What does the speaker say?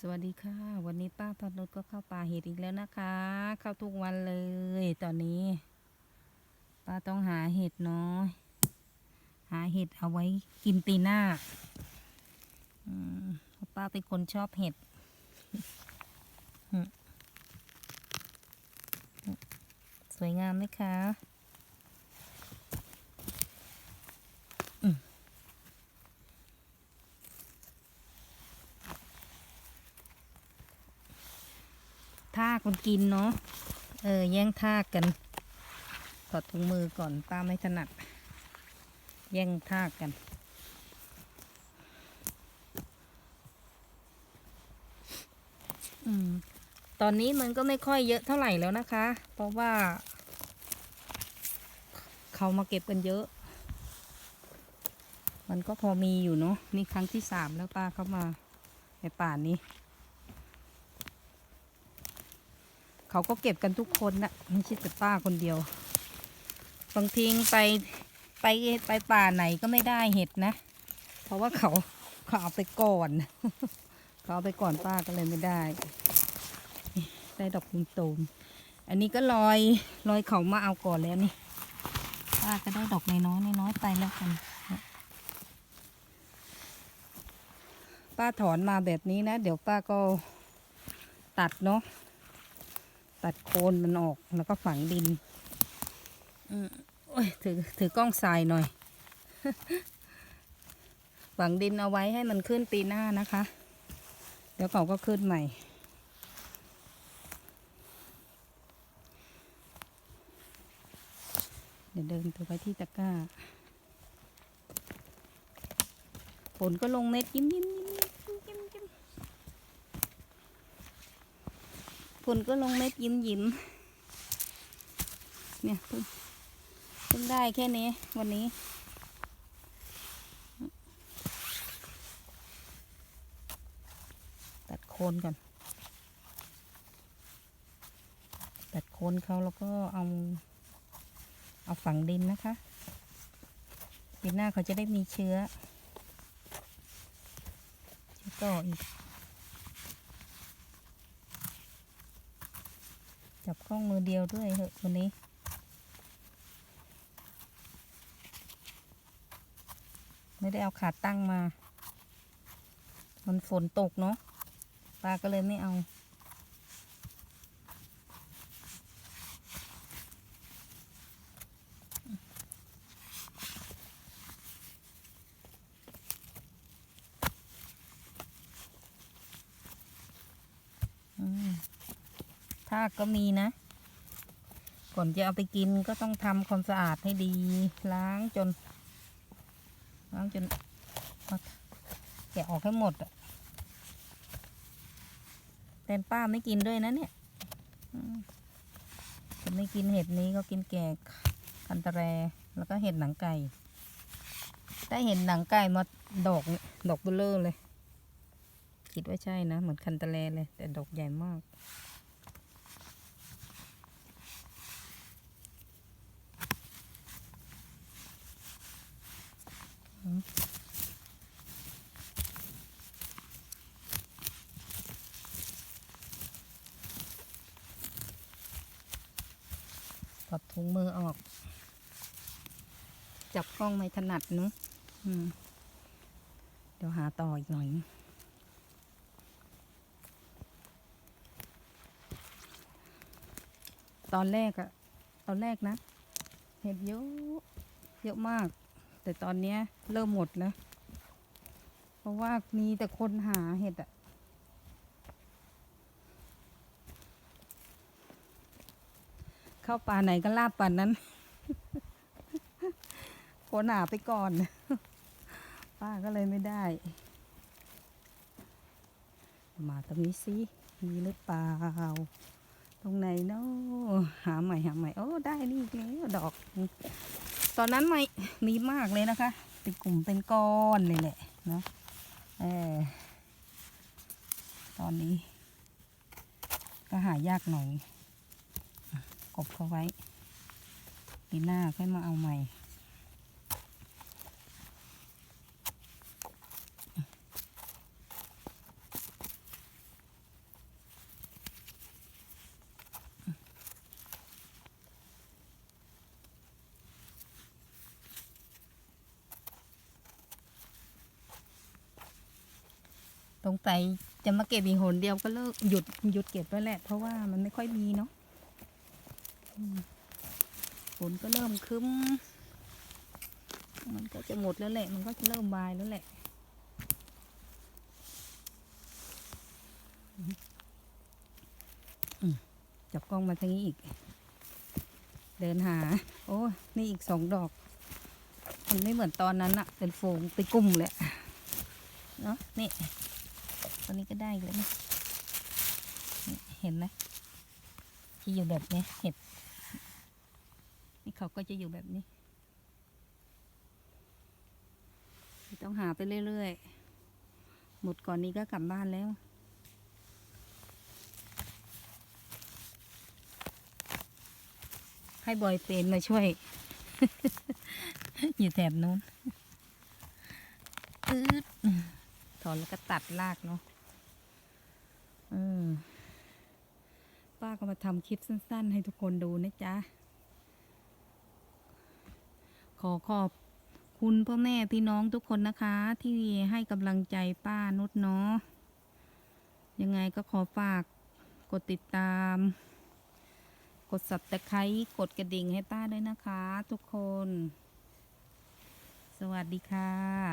สวัสดีค่ะ วันนี้ป้าพัดรถก็เข้าป่าเห็ดอีกแล้วนะคะ เข้าทุกวันเลย ตอนนี้ ป้าต้องหาเห็ดเนาะหาเห็ดเอาไว้กินปีหน้าอืมป้าเป็นคนชอบเห็ดสวยงามไหมคะ ทากมันกินเนาะ เออ แย่งทากกัน ถอดถุงมือก่อนป้าไม่ถนัด แย่งทากกัน อืม ตอนนี้มันก็ไม่ค่อยเยอะเท่าไหร่แล้วนะคะ เพราะว่า เขามาเก็บกันเยอะ มันก็พอมีอยู่เนาะ นี่ครั้งที่สามแล้วป้าเข้ามาในป่านี้ เขาก็เก็บกันทุกคนนะไม่ใช่แต่ป้าคนเดียว บางทีไปไปไปป่าไหนก็ไม่ได้เห็ดนะ เพราะว่าเขาเขาเอาไปก่อน เขาเอาไปก่อนป้าก็เลยไม่ได้ ได้ดอกตูมๆอันนี้ก็ลอยลอยเขามาเอาก่อนแล้วนี่ป้าก็ได้ดอกน้อยๆน้อยๆไปแล้วกันป้าถอนมาแบบนี้นะ เดี๋ยวป้าก็ตัดเนาะ ตัดโคนมันออกแล้วก็ฝังดินอืมโอ้ยถือถือกล้องทรายหน่อย ฝังดินเอาไว้ให้มันขึ้นปีหน้านะคะ เดี๋ยวเขาก็ขึ้นใหม่ เดี๋ยวเดินไปไว้ที่ตะกร้าฝนก็ลงเม็ดยิ้มยิ้มยิ้มยิ้มยิ้ม ยิ้มฝนก็ลงเม็ดยิ้มยิ้มเนี่ยเพิ่งเพิ่งได้แค่นี้วันนี้ ตัดโคนก่อน ตัดโคนเขาแล้วก็เอา เอาฝังดินนะคะปีหน้าเขาจะได้มีเชื้อเชื้อต่ออีก จับกล้องมือเดียวด้วยเหอะวันนี้ ไม่ได้เอาขาตั้งมา มันฝนตกเนาะปลาก็เลยไม่เอาากก็มีนะ ก่อนจะเอาไปกินก็ต้องทำความสะอาดให้ดี ล้างจน ล้างจนแกะออกให้หมดอะแต่ป้าไม่กินด้วยนะเนี่ยจะไม่กินเห็ดนี้ก็กินแกะคันตะแรแล้วก็เห็ดหนังไก่ได้เห็ดหนังไก่มาดอกนี่ดอกเบลเลอร์เลย คิดว่าใช่นะ เหมือนคันตะแรเลย แต่ดอกใหญ่มาก อดถุงมือออก จับกล้องไม่ถนัดเนอะเดี๋ยวหาต่ออีกหน่อยตอนแรกอะตอนแรกนะ เห็ดเยอะเยอะมาก แต่ตอนเนี้ยเริ่มหมดแล้ว เพราะว่ามีแต่คนหาเห็ดอะ เข้าป่าไหนก็ลาบป่านนั้นโคหนาไปก่อน ป้าก็เลยไม่ได้ มาตรงนี้สิ มีหรือเปล่า ตรงไหนเนาะหาใหม่หาใหม่ โอ้ ได้นี่อีกแล้วดอก ตอนนั้นไม่มีมากเลยนะคะ เป็นกลุ่มเป็นก้อนเลยแหละเนาะเออตอนนี้ ก็หายากหน่อย กบเขาไว้ปีหน้าค่อยมาเอาใหม่ ตรงไปจะมาเก็บอีกหนเดียวก็เลิกหยุดหยุดเก็บแล้วแหละ เพราะว่ามันไม่ค่อยมีเนาะ ฝนก็เริ่มคึ้ม มันก็จะหมดแล้วแหละ มันก็จะเริ่มบายแล้วแหละ จับกล้องมาทางนี้อีก เดินหา โอ้นี่อีกสองดอก มันไม่เหมือนตอนนั้นอะเป็นโฟงเป็นกลุ่มเลยเนาะนี่ตัวนี้ก็ได้อีกแล้วนี่นี่เห็นไหมที่อยู่แบบนี้เห็ด นี่เขาก็จะอยู่แบบนี้ ต้องหาไปเรื่อยๆ หมดก่อนนี้ก็กลับบ้านแล้วให้บอยเฟรนมาช่วย อยู่แถบนู้นอืดถอนแล้วก็ตัดรากเนาะป้าก็มาทำคลิปสั้น ๆ ให้ทุกคนดูนะจ๊ะ อขอบคุณพ่อแม่พี่น้องทุกคนนะคะ ที่ให้กำลังใจป้านุชเนาะยังไงก็ขอฝากกดติดตาม กดสับตะไคร้กดกระดิ่งให้ป้าด้วยนะคะ ทุกคน สวัสดีค่ะ